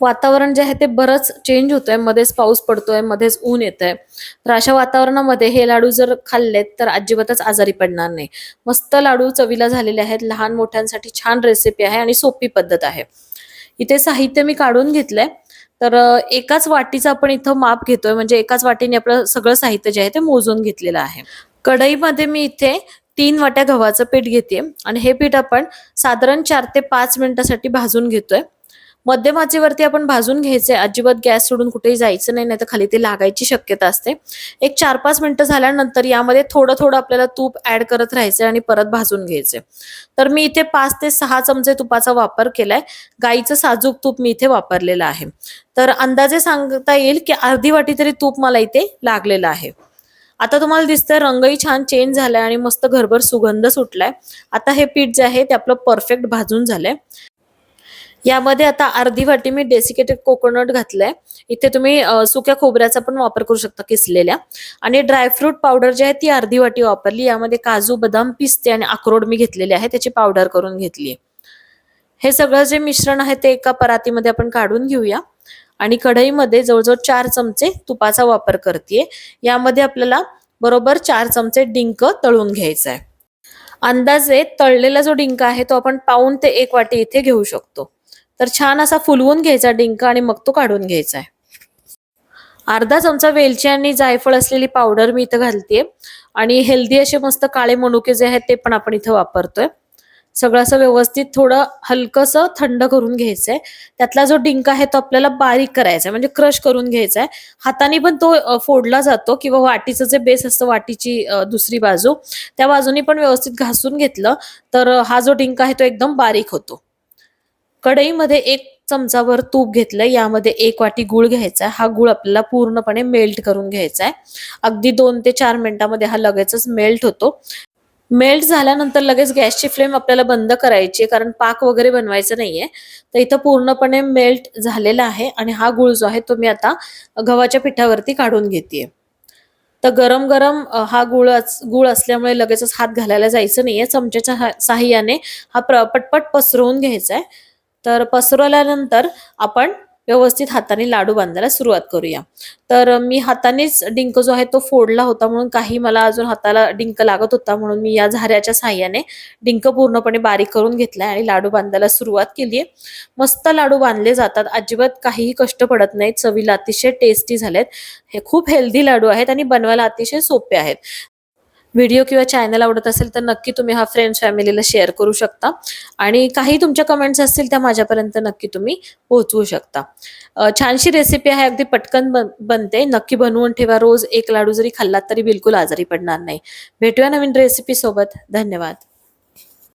वातावरण जे आहे ते बरंच चेंज होतंय. मध्येच पाऊस पडतोय मध्येच ऊन येतंय. तर अशा वातावरणामध्ये हे लाडू जर खाल्लेत तर अजिबातच आजारी पडणार नाही. मस्त लाडू चवीला झालेले आहेत. लहान मोठ्यांसाठी छान रेसिपी आहे आणि सोपी पद्धत आहे. इथे साहित्य मी काढून घेतलंय. तर एकाच वाटीचं आपण इथं माप घेतोय. म्हणजे एकाच वाटीने आपलं सगळं साहित्य जे आहे ते मोजून घेतलेलं आहे. कढईमध्ये मी इथे तीन वाट्या गव्हाचं पीठ घेते आणि हे पीठ आपण साधारण चार ते पाच मिनिटासाठी भाजून घेतोय. मध्यम आचेवरती आपण भाजून घ्यायचे. अजिबात गॅस सोडून कुठेही जायचं नाही नाही तर खाली ते लागायची शक्यता असते. एक चार पाच मिनिटं झाल्यानंतर यामध्ये थोडं थोडं आपल्याला तूप ऍड करत राहायचं आणि परत भाजून घ्यायचे तर मी इथे पाच ते सहा चमचे तुपाचा वापर केलाय. गाईचं साजूक तूप मी इथे वापरलेलं आहे. तर अंदाजे सांगता येईल की अर्धी वाटी तरी तूप मला इथे लागलेलं आहे. आता तुम्हाला दिसतंय रंगही छान चेंज झालाय आणि मस्त घरभर सुगंध सुटलाय. आता हे पीठ जे आहे ते आपलं परफेक्ट भाजून झालंय. यामध्ये आता अर्धी वाटी मी डेसिकेटेड कोकोनट घातलंय. इथे तुम्ही सुक्या खोबऱ्याचा पण वापर करू शकता किसलेल्या. आणि ड्रायफ्रूट पावडर जी आहे ती अर्धी वाटी वापरली. यामध्ये काजू बदाम पिस्ते आणि अक्रोड मी घेतलेले आहे. त्याची पावडर करून घेतली हे सगळं जे मिश्रण आहे ते एका परातीमध्ये आपण काढून घेऊया. आणि कढईमध्ये जवळजवळ चार चमचे तुपाचा वापर करते यामध्ये आपल्याला बरोबर चार चमचे डिंक तळून घ्यायचं आहे अंदाजे तळलेला जो डिंक आहे तो आपण पाऊन ते एक वाटी इथे घेऊ शकतो. तर छान असा फुलवून घ्यायचा डिंक आणि मग तो काढून घ्यायचा आहे. अर्धा चमचा वेलची आणि जायफळ असलेली पावडर मी इथं घालते आणि हेल्दी असे मस्त काळे मनुके जे आहेत ते पण आपण इथं वापरतोय. सगळं असं व्यवस्थित थोडं हलकंसं थंड करून घ्यायचंय. त्यातला जो डिंक आहे तो आपल्याला बारीक करायचा आहे म्हणजे क्रश करून घ्यायचा आहे हाताने पण तो फोडला जातो किंवा वाटीचं जे बेस असतं वाटीची दुसरी बाजू त्या बाजूनी पण व्यवस्थित घासून घेतलं तर हा जो डिंक आहे तो एकदम बारीक होतो. कढईमध्ये एक चमचाभर तूप घेतलं यामध्ये एक वाटी गुळ घ्यायचा आहे हा गुळ आपल्याला पूर्णपणे मेल्ट करून घ्यायचा आहे अगदी दोन ते चार मिनिटामध्ये हा लगेचच मेल्ट होतो. मेल्ट झाल्यानंतर लगेच गॅसची फ्लेम आपल्याला बंद करायची आहे कारण पाक वगैरे बनवायचं नाहीये. तर इथं पूर्णपणे मेल्ट झालेला आहे आणि हा गुळ जो आहे तो मी आता गव्हाच्या पिठावरती काढून घेते तर गरम गरम हा गुळ गुळ असल्यामुळे लगेचच हात घालायला जायचं नाहीये. चमच्याच्या साह्याने हा पटपट पसरवून घ्यायचा आहे तर पसरवल्यानंतर आपण व्यवस्थित हाताने लाडू बांधायला सुरुवात करूया. तर मी हातानेच डिंक जो आहे तो फोडला होता म्हणून काही मला अजून हाताला डिंक लागत होता म्हणून मी या झाऱ्याच्या साह्याने डिंक पूर्णपणे बारीक करून घेतलाय आणि लाडू बांधायला सुरुवात केली आहे. मस्त लाडू बांधले जातात. अजिबात काहीही कष्ट पडत नाहीत. चवीला अतिशय टेस्टी झालेत. हे खूप हेल्दी लाडू आहेत आणि बनवायला अतिशय सोपे आहेत. व्हिडिओ किंवा चॅनल आवडत असेल तर नक्की तुम्ही हा फ्रेंड्स फॅमिलीला शेअर करू शकता. आणि काही तुमच्या कमेंट्स असतील त्या माझ्यापर्यंत नक्की तुम्ही पोहोचवू शकता. छानशी रेसिपी आहे अगदी पटकन बन बनते. नक्की बनवून ठेवा. रोज एक लाडू जरी खाल्लात तरी बिलकुल आजारी पडणार नाही. भेटूया नवीन रेसिपी सोबत. धन्यवाद.